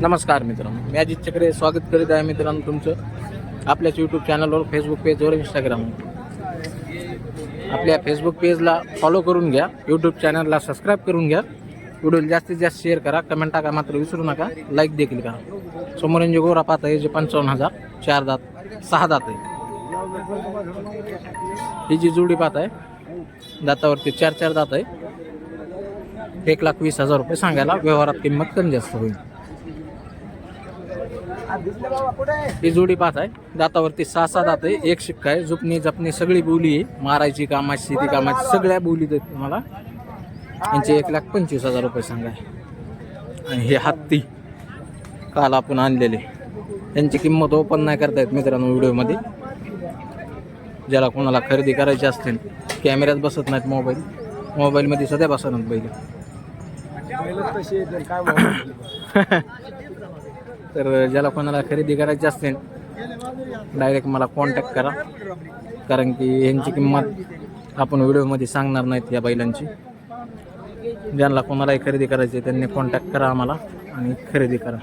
नमस्कार मित्रांनो. मी अजित चक्रे स्वागत करीत आहे मित्रांनो तुमचं आपल्याच यूट्यूब चॅनलवर फेसबुक पेजवर इंस्टाग्रामवर आपल्या फेसबुक पेजला फॉलो करून घ्या यूट्यूब चॅनलला सबस्क्राईब करून घ्या. व्हिडिओला जास्तीत जास्त शेअर करा कमेंट टाका मात्र विसरू नका. लाईक देखील करा. समोर गोरा पाहत आहे जे पंचावन्न हजार चार दात सहा दात आहे. ही जी जुडी पाहत आहे दातावरती चार चार दात आहे. एक लाख वीस हजार रुपये सांगायला व्यवहारात किंमत कमी जास्त होईल. ही जोडी पाहत आहे. दातावरती सहा सहा दात आहे. एक शिक्का आहे. जुपणी जपणी सगळी बोली आहे. मारायची कामाची शेती कामाची सगळ्या बोली देत तुम्हाला. यांचे एक लाख पंचवीस हजार रुपये सांगाय आणि हे हत्ती काल आपण आणलेले. त्यांची किंमत ओपन नाही करता येत मित्रांनो व्हिडिओमध्ये. ज्याला कोणाला खरेदी करायची असतील कॅमेऱ्यात बसत नाहीत मोबाईल. मोबाईलमध्ये सध्या बसणार पहिले तर ज्याला कोणाला खरेदी करायची असेल डायरेक्ट मला कॉन्टॅक्ट करा. कारण की यांची किंमत आपण व्हिडिओमध्ये सांगणार नाहीत या बैलांची. ज्यांना कोणालाही खरेदी करायची आहे, त्यांनी कॉन्टॅक्ट करा आम्हाला आणि खरेदी करा.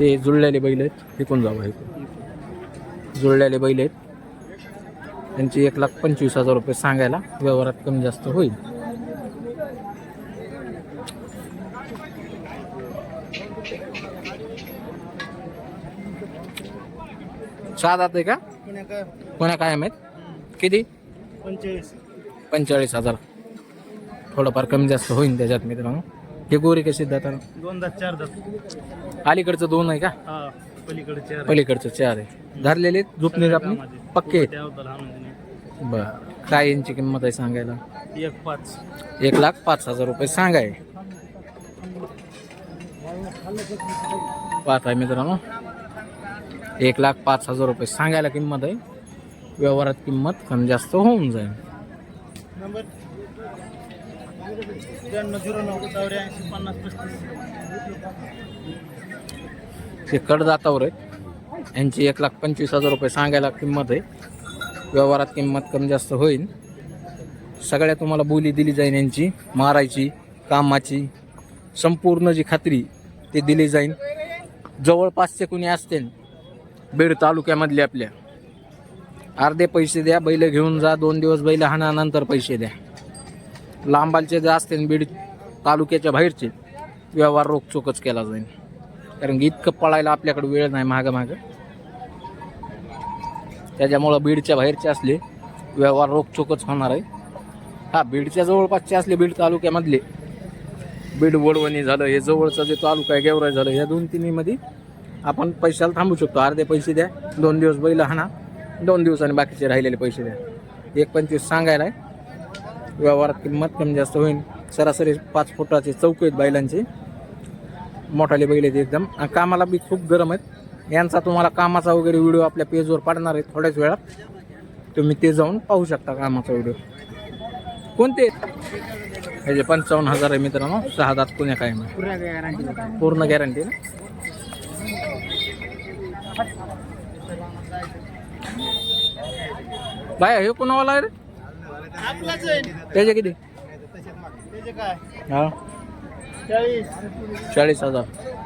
ते जुळलेले बैल आहेत विकून जावं इकडून जुळलेले बैल आहेत. त्यांची एक लाख पंचवीस हजार रुपये सांगायला व्यवहारात कमी जास्त होईल. सहा दात आहे का? कोण्या काय आहेत किती? पंचेचाळीस. पंचेचाळीस हजार. थोडंफार कमी जास्त होईल त्याच्यात मित्रांनो. हे गोरी कशी दातात दोन दात चार दात. अलीकडचं दोन आहे का? हा पलीकडचं चार आहे. धरलेले झुपणे आपली पक्के लहान बर. काय यांची किंमत आहे सांगायला? एक पाच. एक लाख पाच हजार रुपये. सांगाय पाहत आहे मित्रांनो. एक लाख पाच हजार रुपये. सांगायला किंमत आहे. व्यवहारात किंमत कमी जास्त होऊन जाईल. ते कडदातावर आहेत. यांची एक लाख पंचवीस हजार रुपये सांगायला किंमत आहे. व्यवहारात किंमत कमी जास्त होईल. सगळ्या तुम्हाला बोली दिली जाईल यांची. मारायची कामाची. संपूर्ण जी खात्री ते दिली जाईल. जवळपासचे कुणी असतील बीड तालुक्यामधले आपल्या. अर्धे पैसे द्या बैल घेऊन जा दोन दिवस बैल हाना नंतर पैसे द्या. लांबालचे जे असतील बीड तालुक्याच्या बाहेरचे व्यवहार रोखचोकच केला जाईल. कारण की इतकं पळायला आपल्याकडे वेळ नाही मागं मागं त्याच्यामुळं बीडच्या बाहेरचे असले व्यवहार रोखचोकच होणार आहे. हा बीडच्या जवळपासचे असले बीड तालुक्यामधले बीड वडवणी झालं हे जवळचं जे तालुका आहे गेवराई झालं या दोन तिन्हीमध्ये आपण पैशाला थांबू शकतो. अर्धे पैसे द्या दोन दिवस बैल हाणा दोन दिवसांनी बाकीचे राहिलेले पैसे द्या. एक पंचवीस सांगायला आहे. व्यवहारात किंमत कमी जास्त होईल. सरासरी पाच फुटाचे चौक आहेत बैलांचे. मोठाले बैल आहेत एकदम. आणि कामाला बी खूप गरम आहेत. यांचा तुम्हाला कामाचा वगैरे व्हिडिओ आपल्या पेजवर पाडणार आहे थोड्याच वेळात. तुम्ही ते जाऊन पाहू शकता कामाचा व्हिडिओ. कोणते? हे जे पंचावन्न हजार आहे मित्रांनो सहा दात पुण्या काय पूर्ण गॅरंटी ना? बाय हे कोणावाला आहे रे? आपलाच आहे. त्याचे किती? त्याचे काय हा. चाळीस. चाळीस हजार.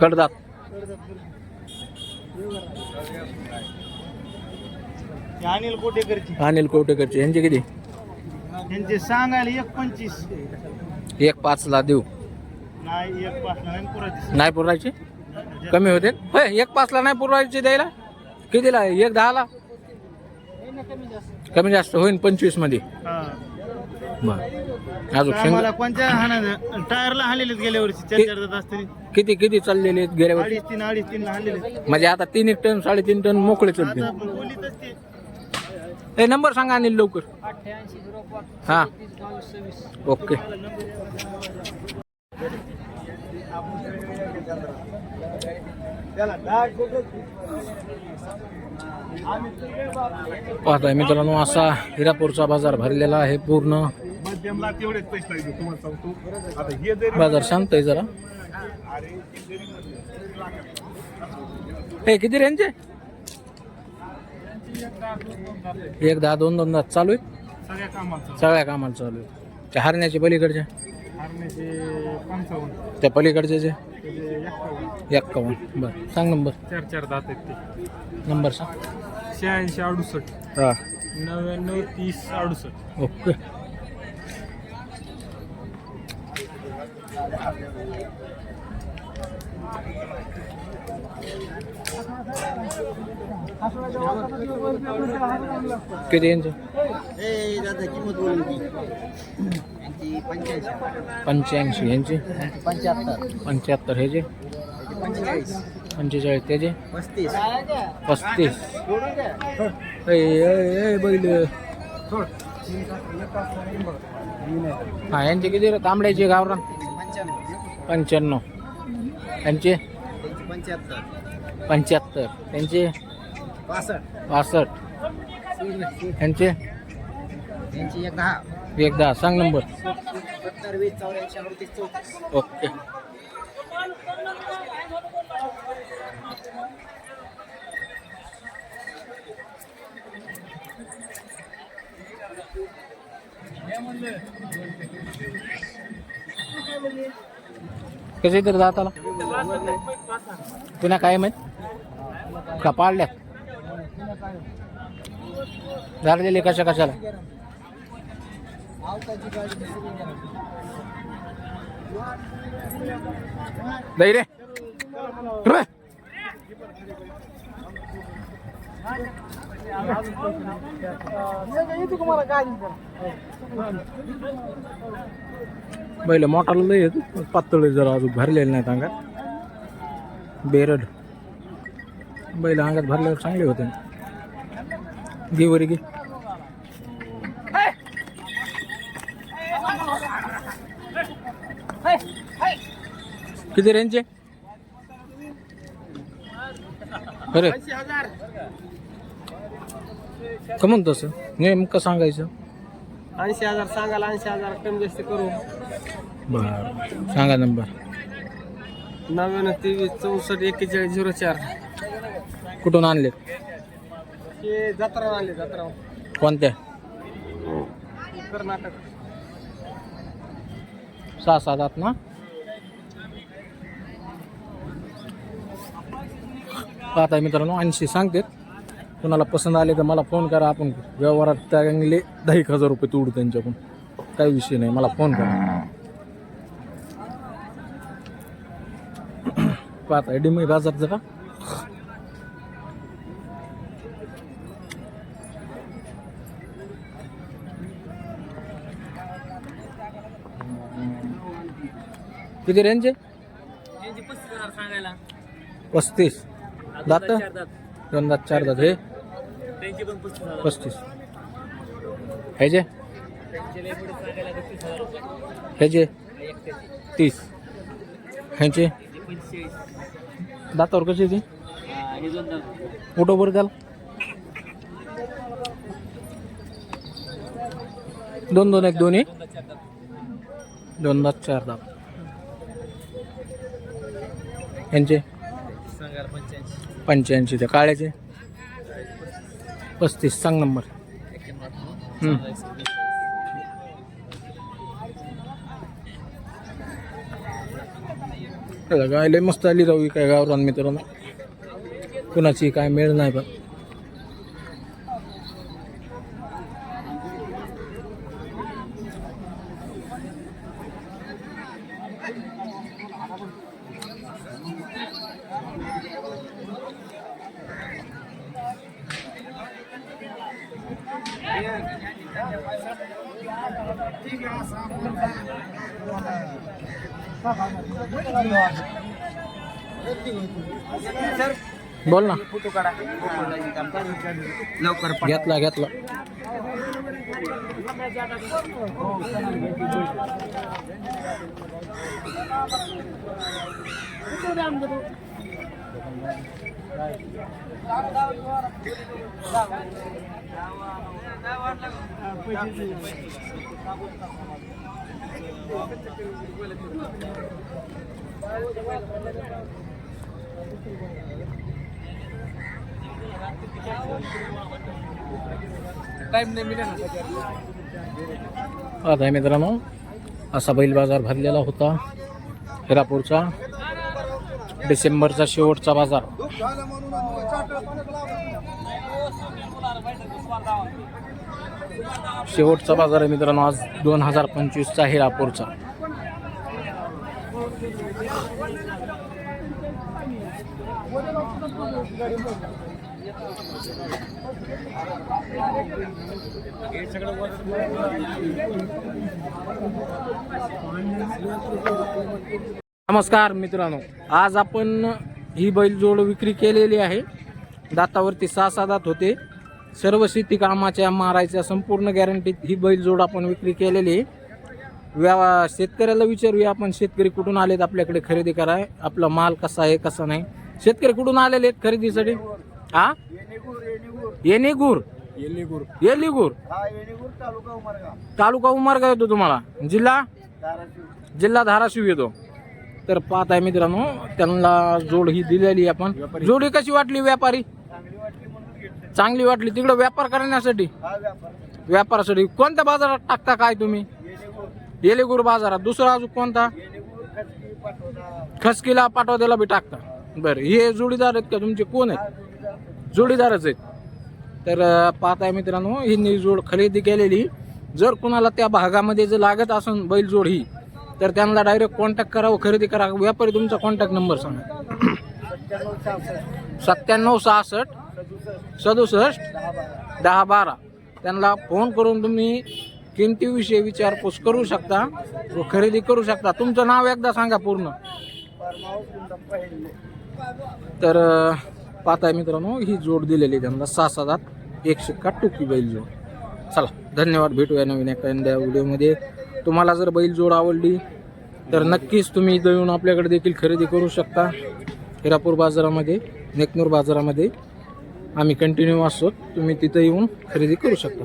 कडदात अनिल कोटेकरची. अनिल यांचे किती? त्यांचे सांगायला एक पंचवीस. एक पाचला देऊ. नाही एक पाच नाही पुरायचे नाही पुरवायचे कमी होते? होय एक पाचला नाही पुरवायचे द्यायला? कितीला? एक दहाला? कमी जास्त होईल पंचवीसमध्ये. हा अजून शेंग आम्हाला कोणत्या टायरला हाणलेले गेल्या वर्षी चार चार जात असते किती किती चाललेले आहेत गेल्या वर्षी? अडीच तीन अडीच तीन हाणलेले म्हणजे आता तीन एक टन साडेतीन टन मोकळे चलतील आता आपण बोलीतच ते. हे नंबर सांगा अनिल लवकर. हा. ओके. पाहताय मित्रांनो असा हिरापूरचा बाजार भरलेला आहे पूर्ण. हे बाजार शांत आहे जरा. हे किती रेंज आहे? एक दहा दोन दोन चालू आहे? सगळ्या कामाला चालू आहे. त्या पलीकडच्या हरण्याचे पंचावन्न. त्या पलीकडचे जे? एक्कावन्न. बरं सांग नंबर. चार चार दात आहेत ते नंबर सांग. शहाऐंशी अडुसष्ट. हां. नव्याण्णव तीस अडुसष्ट. ओके. किती यांचे पंच्याऐंशी. पंच्याऐंशी यांचे पंच्याहत्तर. पंच्याहत्तर ह्याचे पंचेचाळीस. पंचेचाळीस त्याचे? पस्तीस. पस्तीस. बैल. हा यांचे किती तांबड्याचे गावरान? पंच्याण्णव. यांचे? पंच्याहत्तर. पंच्याहत्तर. त्यांचे? पासष्ट. पासष्ट. यांचे? यांची एक दहा. एकदा सांग नंबर. सत्तर वीस चौऱ्याऐंशी अडतीस चौतीस. ओके. कसे तर जाताला पुन्हा काय माहीत? का पाळल्यात झालेले कशा कशाला? दही रे. रे. बैल मोठाला लय आहेत. पातळ जरा अजून भरलेले नाहीत अंगात. बेरड. बैल अंगात भरल्यावर चांगले होते. घे वरी घे. किती रेंजचे अरे. का म्हणतो तसं? नेमकं सांगायचं. ऐंशी हजार सांगाल ऐंशी हजार कमी जास्त करू. बर. सांगा नंबर. नव्याण्णव तेवीस चौसष्ट एक्केचाळीस झिरो चार. कुठून आणले हे जत्रा आले जत्रा कोणत्या? कर्नाटक. सहा सात आठ ना? आता मित्रांनो ऐंशी सांगते कोणाला पसंत आले तर मला फोन करा. आपण व्यवहारात त्यागले दहा एक हजार रुपये तोडू त्यांच्याकडून. काही विषय नाही मला फोन करा. पाहता डिमी बाजार जरा किती रेंज आहे? पस्तीस. दात? दोन दात चार दात. हे? त्यांची पण पस्तीस हजार. पस्तीस. ह्याचे? त्यांचे लय पुढे सांगायला बत्तीस हजार रुपये. ह्याचे? तीस. ह्याचे? पंचेचाळीस. दातावर कशी ती हा, हे दोन दात. फोटो बरं त्याला? दोन दोन एक दोन्ही दोन दात, चार दात. दोन दात चार दात. यांचे पंच्याऐंशी पंच्याऐंशी ते काळ्याचे पस्तीस सांग नंबर एक्क्याण्णव हम्म. अठ्ठावन्न. गाय लय मस्त आली राहू काय गावरान मित्रांनो कुणाची काय मेळ नाही पण बोल ना. फोटो काढा लवकर घेतला घेतला. टाइम नाही मिळेल आता मित्रांनो असा बैल बाजार भरलेला होता हिरापूरचा. डिसेंबरचा शेवटचा बाजार. शेवटचा बाजार आहे मित्रांनो आज दोन हजार पंचवीसचा हिरापूरचा. नमस्कार मित्रांनो. आज आपण ही बैलजोड विक्री केलेली आहे. दातावरती सहा सहा दात होते. सर्व शेती कामाच्या मारायच्या संपूर्ण गॅरंटीत ही बैलजोड आपण विक्री केलेली आहे. व्या शेतकऱ्याला विचारूया आपण शेतकरी कुठून आलेत आपल्याकडे खरेदी कराय आपला माल कसा आहे कसा नाही. शेतकरी कुठून आलेले आहेत खरेदीसाठी? हा येणेगूर येलीगूर तालुका उमरगा येतो तुम्हाला. जिल्हा? जिल्हा धाराशिव येतो. तर पाहत आहे मित्रांनो त्यांना जोड ही दिलेली आपण. जोडी कशी वाटली व्यापारी? चांगली वाटली. तिकडं व्यापार करण्यासाठी? व्यापारासाठी. कोणत्या बाजारात टाकता काय तुम्ही? येलेगूर बाजारात. दुसरा अजून कोणता? खसकीला पाठवतेला बी टाकता. बरं. हे जोडीदार आहेत का तुमचे? कोण आहेत? जोडीदारच आहेत. तर पाहताय पाहत आहे मित्रांनो ही जोड खरेदी केलेली. जर कुणाला त्या भागामध्ये जर लागत असेल बैलजोड ही तर त्यांना डायरेक्ट कॉन्टॅक्ट करावं खरेदी करा व्यापारी तुमचा कॉन्टॅक्ट नंबर सांगा. सत्त्याण्णव सहासष्ट सदुसष्ट दहा बारा. त्यांना फोन करून तुम्ही किमतीविषयी विचारपूस करू शकता व खरेदी करू शकता. तुमचं नाव एकदा सांगा पूर्ण. तर पाहताय मित्रांनो ही जोड दिलेली आहे त्यांना. सहा सात एक शिक्का टुकी बैल जोड. चला धन्यवाद. भेटूया नवीन एखाद्या व्हिडिओमध्ये. तुम्हाला जर बैल जोड आवडली तर नक्कीच तुम्ही इथं येऊन आपल्याकडे देखील खरेदी करू शकता. हिरापूर बाजारामध्ये नेकनूर बाजारामध्ये आम्ही कंटिन्यू असतो. तुम्ही तिथं येऊन खरेदी करू शकता.